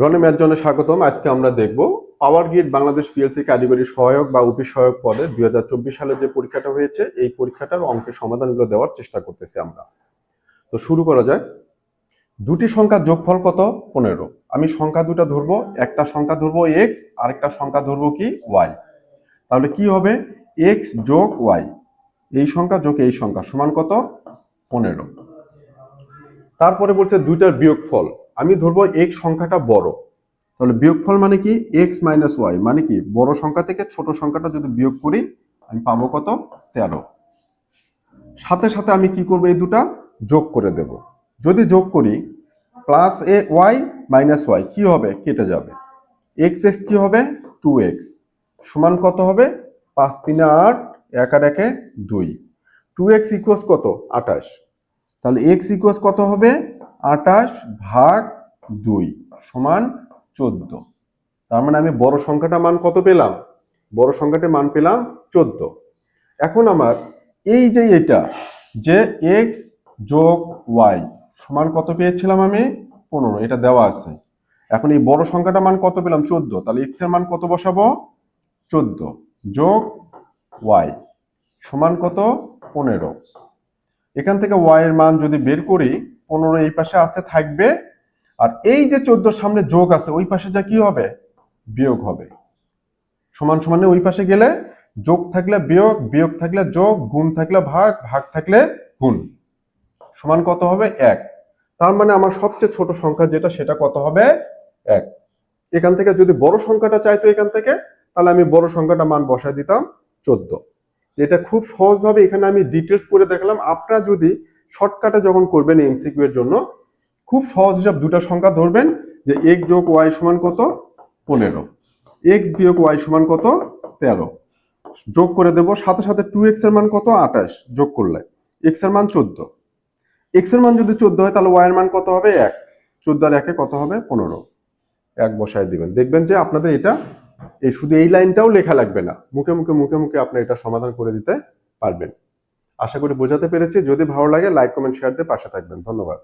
রনে math জনে স্বাগতম। আজকে আমরা দেখব পাওয়ার গ্রিড বাংলাদেশ পিএলসি কারিগরি সহায়ক বা উপি সহায়ক পদে দু হাজার চব্বিশ সালে যে পরীক্ষাটা হয়েছে, এই পরীক্ষাটার অঙ্কের সমাধানগুলো দেওয়ার চেষ্টা করতেছি আমরা। তো শুরু করা যায় দুটি সংখ্যার যোগফল কত? পনেরো। আমি সংখ্যা দুটা ধরবো। একটা সংখ্যা ধরবো এক্স আরেকটা সংখ্যা ধরবো কি? ওয়াই তাহলে কি হবে? এক্স যোগ ওয়াই এই সংখ্যা যোগ এই সংখ্যা। সমান কত? পনেরো। তারপরে বলছে দুইটার বিয়োগফল। আমি ধরবো এক সংখ্যাটা বড়। তাহলে বিয়োগফল মানে কি? এক্স মাইনাস ওয়াই মানে কি? বড় সংখ্যা থেকে ছোট সংখ্যাটা যদি বিয়োগ করি, আমি পাবো কত? তেরো। সাথে সাথে আমি কি করব এই দুটা? যোগ করে দেব। যদি যোগ করি plus A Y minus Y কি হবে? কেটে যাবে। এক্স এক্স কি হবে? টু এক্স সমান কত হবে? পাঁচ তিনে আট, এক আর একে দুই। টু এক্স ইকুয়াস কত? আঠাশ। তাহলে এক্স ইকুয়াস কত হবে? আঠাশ ভাগ দুই সমান চোদ্দ। তার মানে আমি বড় সংখ্যাটা মান কত পেলাম? বড় সংখ্যাটা মান পেলাম চোদ্দ। এখন আমার এই যে এটা, যে এক্স যোগ ওয়াই সমান কত পেয়েছিলাম আমি? পনেরো, এটা দেওয়া আছে। এখন এই বড় সংখ্যাটা মান কত পেলাম? চোদ্দ। তাহলে এক্সের মান কত বসাবো? চোদ্দ যোগ ওয়াই সমান কত? পনেরো। এখান থেকে ওয়াই এর মান যদি বের করি, পনেরো এই পাশে আসতে থাকবে। আর এই যে চোদ্দ সামনে যোগ আছে, ওই পাশে যা কি হবে? বিয়োগ হবে। সমান সমানে ওই পাশে গেলে যোগ থাকলে বিয়োগ বিয়োগ থাকলে যোগ, গুণ থাকলে ভাগ ভাগ থাকলে গুণ। সমান কত হবে? এক। তার মানে আমার সবচেয়ে ছোট সংখ্যা যেটা, সেটা কত হবে? এক। এখান থেকে যদি বড় সংখ্যাটা চাইতো এখান থেকে, তাহলে আমি বড় সংখ্যাটা মান বসায় দিতাম চোদ্দ। এটা খুব সহজভাবে এখানে আমি ডিটেলস করে দেখালাম। আপনারা যদি শর্টকাটে যখন করবেন এমসিকিউ এর জন্য, খুব সহজ হিসাব দুটো সংখ্যা ধরবেন, যে এক যোগ ওয়াই সমান কত? পনেরো। এক্স বিয়োগ ওয়াই সমান কত? তেরো। যোগ করে দেব, সাথে সাথে টু এক্সের মান কত? আঠাশ। যোগ করলে এক্সের মান চোদ্দ। এক্সের মান যদি চোদ্দ হয়, তাহলে ওয়াই এর মান কত হবে? এক। চোদ্দ আর একে কত হবে? পনেরো। এক বসায় দিবেন। দেখবেন যে আপনাদের এটা এই শুধু এই লাইনটাও লেখা লাগবে না। মুখে মুখে মুখে মুখে আপনি এটা সমাধান করে দিতে পারবেন। আশা করি বোঝাতে পেরেছি। যদি ভালো লাগে লাইক কমেন্ট শেয়ার দিয়ে পাশে থাকবেন। ধন্যবাদ।